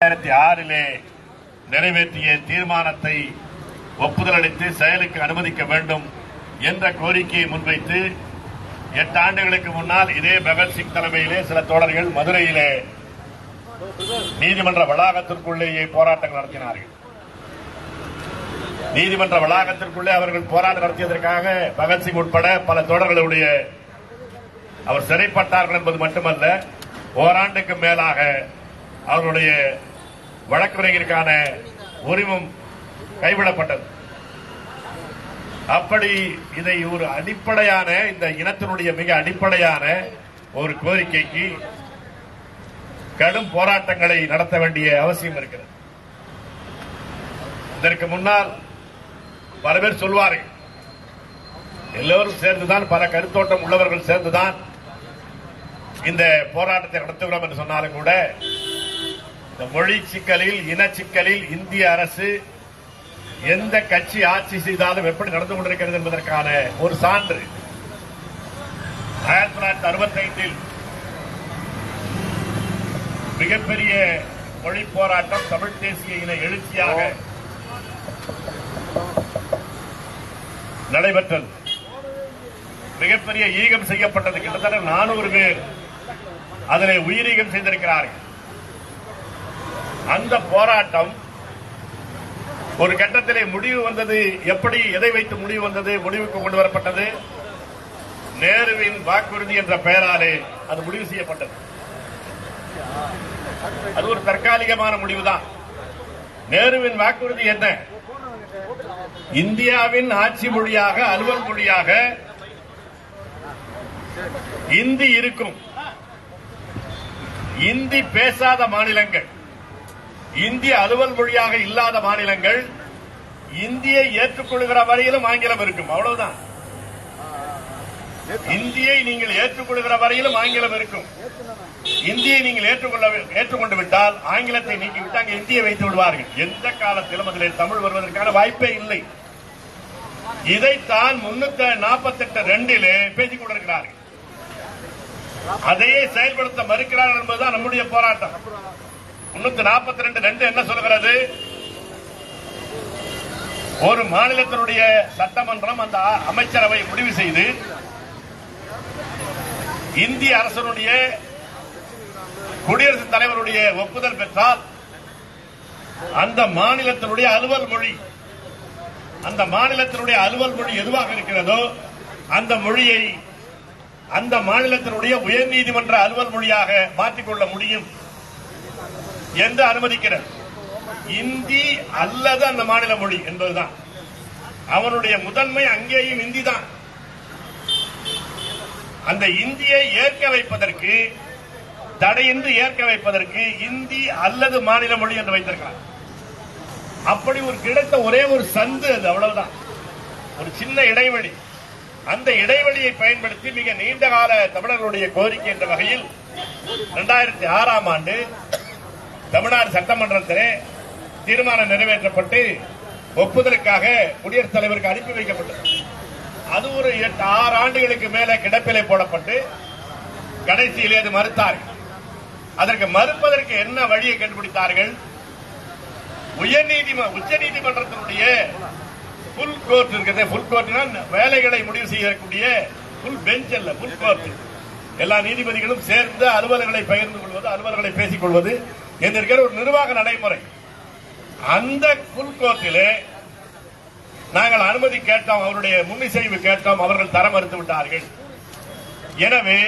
ரெண்டாயிரத்தி ஆறிலே நிறைவேற்றிய தீர்மானத்தை ஒப்புதல் அளித்து செயலுக்கு அனுமதிக்க வேண்டும் என்ற கோரிக்கையை முன்வைத்து எட்டு ஆண்டுகளுக்கு முன்னால் இதே பகத்சிங் தலைமையிலே சில தோழர்கள் மதுரையிலே நீதிமன்ற வளாகத்திற்குள்ளேயே போராட்டங்கள் நடத்தினார்கள். நீதிமன்ற வளாகத்திற்குள்ளே அவர்கள் போராட்டம் நடத்தியதற்காக பகத்சிங் உட்பட பல தோழர்களுடைய அவர் சிறைப்பட்டார்கள் என்பது மட்டுமல்ல ஓராண்டுக்கு மேலாக அவருடைய வழக்குரைஞருக்கான உரிமம் கைவிடப்பட்டது. அப்படி இதை ஒரு அடிப்படையான இந்த இனத்தினுடைய மிக அடிப்படையான ஒரு கோரிக்கைக்கு கடும் போராட்டங்களை நடத்த வேண்டிய அவசியம் இருக்கிறது. இதற்கு முன்னால் பல பேர் சொல்வார்கள் எல்லோரும் சேர்ந்துதான் பல கருத்தோட்டம் உள்ளவர்கள் சேர்ந்துதான் இந்த போராட்டத்தை நடத்துகிறோம் என்று சொன்னாலும் கூட இந்த மொழி சிக்கலில் இன சிக்கலில் இந்திய அரசு எந்த கட்சி ஆட்சி செய்தாலும் எப்படி நடந்து கொண்டிருக்கிறது என்பதற்கான ஒரு சான்று. ஆயிரத்தி தொள்ளாயிரத்தி அறுபத்தி ஐந்தில் மிகப்பெரிய மொழி போராட்டம் தமிழ் தேசிய இன எழுச்சியாக நடைபெற்றது. மிகப்பெரிய ஈகம் செய்யப்பட்டது கிட்டத்தட்ட நானூறு பேர் அதனை உயிரீகம் செய்திருக்கிறார்கள். அந்த போராட்டம் ஒரு கட்டத்திலே முடிவு வந்தது. எப்படி எதை வைத்து முடிவு வந்தது? முடிவுக்கு கொண்டு வரப்பட்டது நேருவின் வாக்குறுதி என்ற பெயராலே அது முடிவு செய்யப்பட்டது. அது ஒரு தற்காலிகமான முடிவுதான். நேருவின் வாக்குறுதி என்ன? இந்தியாவின் ஆட்சி மொழியாக அலுவல் மொழியாக இந்தி இருக்கும். இந்தி பேசாத மாநிலங்கள். இந்திய அலுவல் மொழியாக இல்லாத மாநிலங்கள் இந்தியை ஏற்றுக்கொள்கிற வரையிலும் ஆங்கிலம் இருக்கும். அவ்வளவுதான். இந்தியை நீங்கள் ஏற்றுக்கொள்கிற வரையிலும் ஆங்கிலம் இருக்கும். இந்தியை நீங்கள் ஏற்றுக்கொள்ள ஏற்றுக்கொண்டு விட்டால் ஆங்கிலத்தை நீக்கிவிட்டு அங்கே இந்தியை வைத்து விடுவார்கள். எந்த காலத்திலும் அதில் தமிழ் வருவதற்கான வாய்ப்பே இல்லை. இதைத்தான் முன்னூத்தி நாற்பத்தி எட்டு ரெண்டிலே பேசிக் கொண்டிருக்கிறார்கள். அதையே செயல்படுத்த மறுக்கிறார்கள் என்பதுதான் நம்முடைய போராட்டம். முன்னூத்தி நாற்பத்தி ரெண்டு ரெண்டு என்ன சொல்கிறது ஒரு மாநிலத்தினுடைய சட்டமன்றம் அந்த அமைச்சரவை முடிவு செய்து இந்திய அரசனுடைய குடியரசுத் தலைவருடைய ஒப்புதல் பெற்றால் அந்த மாநிலத்தினுடைய அலுவல் மொழி அந்த மாநிலத்தினுடைய அலுவல் மொழி எதுவாக இருக்கிறதோ அந்த மொழியை அந்த மாநிலத்தினுடைய உயர்நீதிமன்ற அலுவல் மொழியாக மாற்றிக்கொள்ள முடியும். என்று அனுமதிக்கிறது இந்தி அல்லது அந்த மாநில மொழி என்பதுதான். அவனுடைய முதன்மை அங்கேயும் இந்தி தான் அந்த இந்தியை ஏற்க வைப்பதற்கு தடையின்றி ஏற்க வைப்பதற்கு இந்தி அல்லது மாநில மொழி என்று வைத்திருக்கிறார். அப்படி ஒரு கிடைத்த ஒரே ஒரு சந்து அது அவ்வளவுதான். ஒரு சின்ன இடைவெளி. அந்த இடைவெளியை பயன்படுத்தி மிக நீண்ட கால தமிழர்களுடைய கோரிக்கை என்ற வகையில் இரண்டாயிரத்தி ஆறாம் ஆண்டு தமிழ்நாடு சட்டமன்றத்திலே தீர்மானம் நிறைவேற்றப்பட்டு ஒப்புதலுக்காக குடியரசுத் தலைவருக்கு அனுப்பி வைக்கப்பட்டது. அது ஒரு எட்டு ஆறு ஆண்டுகளுக்கு மேல கிடப்பிலே போடப்பட்டு கடைசியிலே அது மறுத்தார்கள். அதற்கு மறுப்பதற்கு என்ன வழியை கண்டுபிடித்தார்கள்? உயர்நீதிமன்ற உச்ச நீதிமன்றத்தினுடைய புல் கோர்ட் இருக்கிறது புல் கோர்ட்னா வேலைகளை முடிவு செய்யக்கூடிய புல் பெஞ்ச் அல்ல புல் கோர்ட் எல்லா நீதிபதிகளும் சேர்ந்து அலுவலர்களை பகிர்ந்து கொள்வது அலுவலர்களை பேசிக் கொள்வது இருக்கிற ஒரு நிர்வாக நடைமுறை. அந்த புல் நாங்கள் அனுமதி கேட்டோம் அவருடைய முன்னிசைவு கேட்டோம் அவர்கள் தர மறுத்து விட்டார்கள். எனவே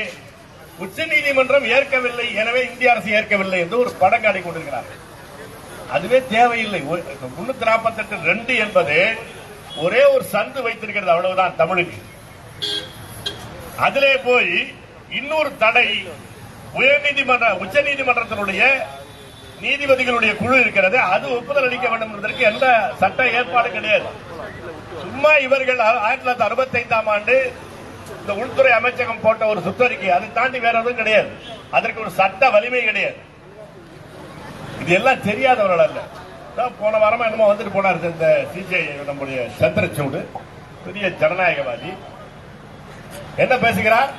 உச்சநீதிமன்றம் ஏற்கவில்லை எனவே இந்திய அரசு ஏற்கவில்லை என்று ஒரு படம் காட்டிக் கொண்டிருக்கிறார்கள். அதுவே தேவையில்லை. முன்னூத்தி நாற்பத்தி எட்டு ரெண்டு என்பது ஒரே ஒரு சந்து வைத்திருக்கிறது அவ்வளவுதான் தமிழுக்கு அதிலே போய் இன்னொரு தடை உயர்நீதிமன்ற உச்சநீதிமன்றத்தினுடைய நீதிபதிகளுடைய குழு இருக்கிறது. அது ஒப்புதல் அளிக்க வேண்டும் என்பதற்கு எந்த சட்ட ஏற்பாடு கிடையாது. சும்மா இவர்கள் ஆயிரத்தி தொள்ளாயிரத்தி அறுபத்தி ஐந்தாம் ஆண்டு இந்த உள்துறை அமைச்சகம் போட்ட ஒரு சுற்றறிக்கை. அதை தாண்டி வேற எதுவும் கிடையாது. அதற்கு ஒரு சட்ட வலிமை கிடையாது. இது எல்லாம் தெரியாதவர்கள் அல்ல. போன வாரமா என்னமோ வந்துட்டு போனார் இந்த சிஜே நம்முடைய சந்திரச்சூடு பெரிய ஜனநாயகவாதி. என்ன பேசுகிறார்?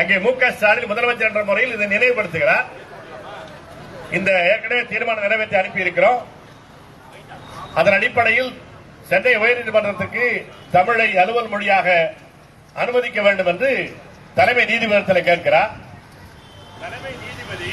அங்கே மு க ஸ்டாலின் முதலமைச்சர் என்ற முறையில் இதை நினைவுபடுத்துகிறார். இந்த ஏற்கனவே தீர்மானம் நிறைவேற்றி அனுப்பி இருக்கிறோம் அதன் அடிப்படையில் சென்னை உயர்நீதிமன்றத்துக்கு தமிழை அலுவல் மொழியாக அனுமதிக்க வேண்டும் என்று தலைமை நீதிமன்றத்தில் கேட்கிறார். தலைமை நீதிபதி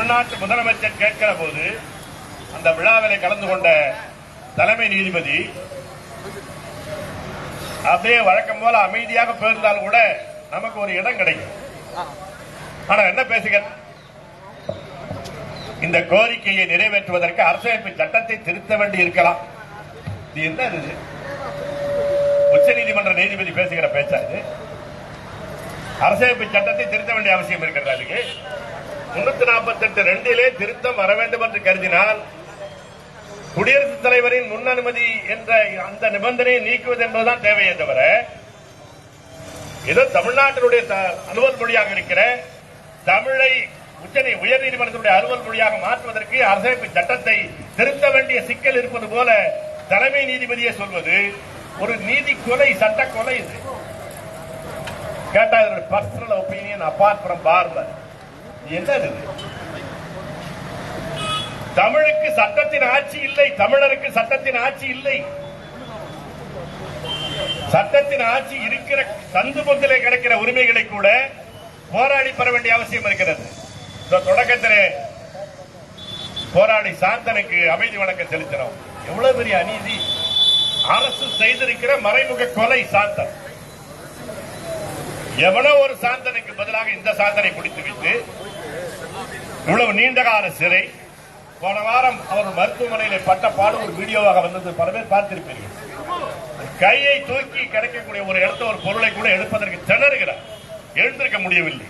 தமிழ்நாட்டு முதலமைச்சர் கேட்கிற போது அந்த விழாவில் கலந்து கொண்ட தலைமை நீதிபதி அப்படியே வழக்கம் போல அமைதியாக போயிருந்தால் கூட நமக்கு ஒரு இடம் கிடைக்கும். ஆனா என்ன பேசுகிற இந்த கோரிக்கையை நிறைவேற்றுவதற்கு அரசியலமைப்பு சட்டத்தை திருத்த வேண்டி இருக்கலாம். இது என்ன இது? உச்ச நீதிமன்ற நீதிபதி பேசுகிற பேச்சா இது? அரசியலமைப்பு சட்டத்தை திருத்த வேண்டிய அவசியம் இருக்கிறதா முன்னூத்தி நாற்பத்தி எட்டு ரெண்டிலே திருத்தம் வர வேண்டும் என்று கருதினால் குடியரசுத் தலைவரின் முன் அனுமதி என்ற அந்த நிபந்தனையை நீக்குவது என்பதுதான் தேவையே தவிர ஏதோ தமிழ்நாட்டினுடைய த- அலுவல் மொழியாக இருக்கிற தமிழை உச்சநீ உயர் நீதிமன்றத்துடைய அலுவல் மொழியாக மாற்றுவதற்கு அரசமைப்பு சட்டத்தை திருத்த வேண்டிய சிக்கல் இருப்பது போல தலைமை நீதிபதியை சொல்வது ஒரு நீதி கொலை சட்ட கொலை இது. கேட்டா பர்சனல் ஒப்பீனியன் அபார்ட் ஃப்ரம் என்னது? தமிழுக்கு சட்டத்தின் ஆட்சி இல்லை தமிழருக்கு சட்டத்தின் ஆட்சி இல்லை. சட்டத்தின் ஆட்சி இருக்கிற சந்து பொந்திலே கிடைக்கிற உரிமைகளை கூட போராடி பெற வேண்டிய அவசியம் இருக்கிறது. இந்த தொடக்கத்திலே போராடி சாந்தனுக்கு அமைதி வணக்கம் செலுத்தினோம். எவ்வளவு பெரிய அநீதி. அரசு செய்திருக்கிற மறைமுக கொலை சாந்தன். எவனோ ஒரு சாந்தனுக்கு பதிலாக இந்த சாந்தனை பிடித்து வைத்து இவ்வளவு நீண்ட கால சிறை. போன வாரம் அவர் மருத்துவமனையில் பட்ட பாடு ஒரு வீடியோவாக வந்தது. பல பேர் பார்த்திருப்பீர்கள். கையை தூக்கி கிடைக்கக்கூடிய ஒரு இடத்த ஒரு பொருளை கூட எடுப்பதற்கு திணறுகிறார். எழுந்திருக்க முடியவில்லை.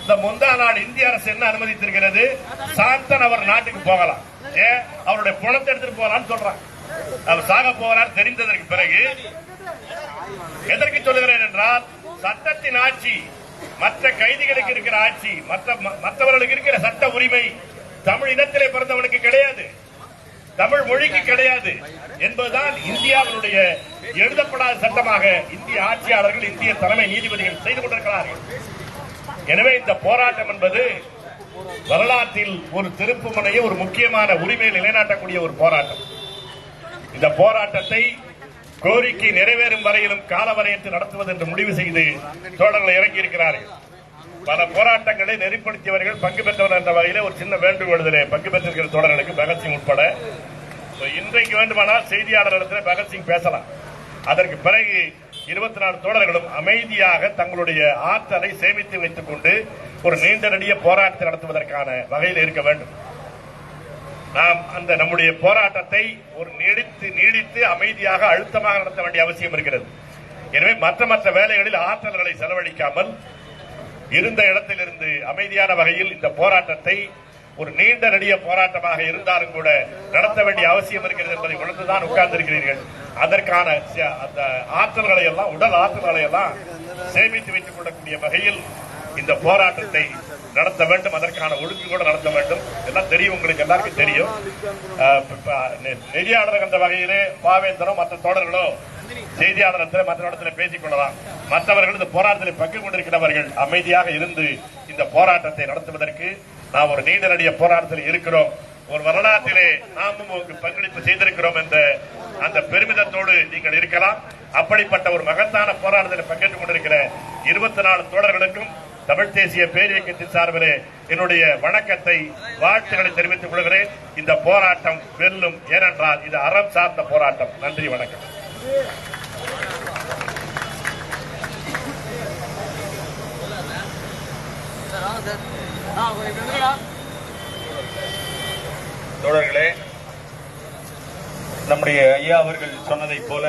இந்த முந்தா நாள் இந்திய அரசு என்ன அனுமதித்திருக்கிறது? சாந்தன் அவர் நாட்டுக்கு போகலாம். ஏன் அவருடைய பணத்தை எடுத்துட்டு போகலாம்னு சொல்றான் அவர் சாக போகிறார் தெரிந்ததற்கு பிறகு. எதற்கு சொல்லுகிறேன் என்றால் சட்டத்தின் ஆட்சி மற்ற கைதிகளுக்கு இருக்கிற ஆட்சி மற்ற மற்றவர்களுக்கு இருக்கிற சட்ட உரிமை தமிழ் இனத்திலே பிறந்தவனுக்கு கிடையாது. தமிழ் மொழிக்கு கிடையாது என்பதுதான் இந்தியாவினுடைய எழுதப்படாத சட்டமாக இந்திய ஆட்சியாளர்கள் இந்திய தலைமை நீதிபதிகள் செய்து கொண்டிருக்கிறார்கள். எனவே இந்த போராட்டம் என்பது வரலாற்றில் ஒரு திருப்பு முனையை ஒரு முக்கியமான உரிமையை நிலைநாட்டக்கூடிய ஒரு போராட்டம். இந்த போராட்டத்தை கோரிக்கை நிறைவேறும் வரையிலும் காலவரையற்று நடத்துவது என்று முடிவு செய்து தோழர்கள் இறங்கியிருக்கிறார்கள். பல போராட்டங்களை நெறிப்படுத்தியவர்கள் பங்கு பெற்றவர் என்ற வகையில் ஒரு சின்ன வேண்டுகோள் பங்கு பெற்றிருக்கிற தோழர்களுக்கு பகத்சிங் உட்பட. இன்றைக்கு வேண்டுமானால் செய்தியாளர்களிடத்தில் பகத்சிங் பேசலாம். அதற்கு பிறகு இருபத்தி நாலு தோழர்களும் அமைதியாக தங்களுடைய ஆற்றலை சேமித்து வைத்துக் கொண்டு ஒரு நீண்ட நெடிய போராட்டத்தை நடத்துவதற்கான வகையில் இருக்க வேண்டும். நாம் அந்த நம்முடைய போராட்டத்தை ஒரு நீடித்து நீடித்து அமைதியாக அழுத்தமாக நடத்த வேண்டிய அவசியம் இருக்கிறது. எனவே மற்ற மற்ற வேலைகளில் ஆற்றல்களை செலவழிக்காமல் இருந்த இடத்திலிருந்து அமைதியான வகையில் இந்த போராட்டத்தை ஒரு நீண்ட நெடிய போராட்டமாக இருந்தாலும் கூட நடத்த வேண்டிய அவசியம் இருக்கிறது என்பதை உணர்ந்துதான் உட்கார்ந்திருக்கிறீர்கள். அதற்கான அந்த ஆற்றல்களை எல்லாம் உடல் ஆற்றல்களை எல்லாம் சேமித்து வைத்துக் கொள்ளக்கூடிய வகையில் இந்த போராட்டத்தை நடத்த வேண்டும். அதற்கான ஒழுங்கு கூட நடத்த வேண்டும். எல்லாம் தெரியும். உங்களுக்கு எல்லாருக்கும் தெரியும். நெறியாளர் நெறியாளர்கள் என்ற வகையிலே பாவேந்தரும் மற்ற தோழர்களோ செய்தியாளர் மற்ற இடத்துல பேசிக் கொள்ளலாம். மற்றவர்கள் இந்த போராட்டத்தில் பங்கு கொண்டிருக்கிறவர்கள் அமைதியாக இருந்து இந்த போராட்டத்தை நடத்துவதற்கு நாம் ஒரு நீண்ட நடிக போராட்டத்தில் இருக்கிறோம். ஒரு வரலாற்றிலே நாமும் பங்களிப்பு செய்திருக்கிறோம் என்ற அந்த பெருமிதத்தோடு நீங்கள் இருக்கலாம். அப்படிப்பட்ட ஒரு மகத்தான போராட்டத்தில் பங்கேற்றுக் கொண்டிருக்கிற இருபத்தி நாலு தோழர்களுக்கும் தமிழ் தேசிய பேரியக்கத்தின் சார்பிலே என்னுடைய வணக்கத்தை வாழ்த்துக்களை தெரிவித்துக் கொள்கிறேன். இந்த போராட்டம் வெல்லும் ஏனென்றால் இது அறம் சார்ந்த போராட்டம். நன்றி வணக்கம். தோழர்களே நம்முடைய ஐயா அவர்கள் சொன்னதைப் போல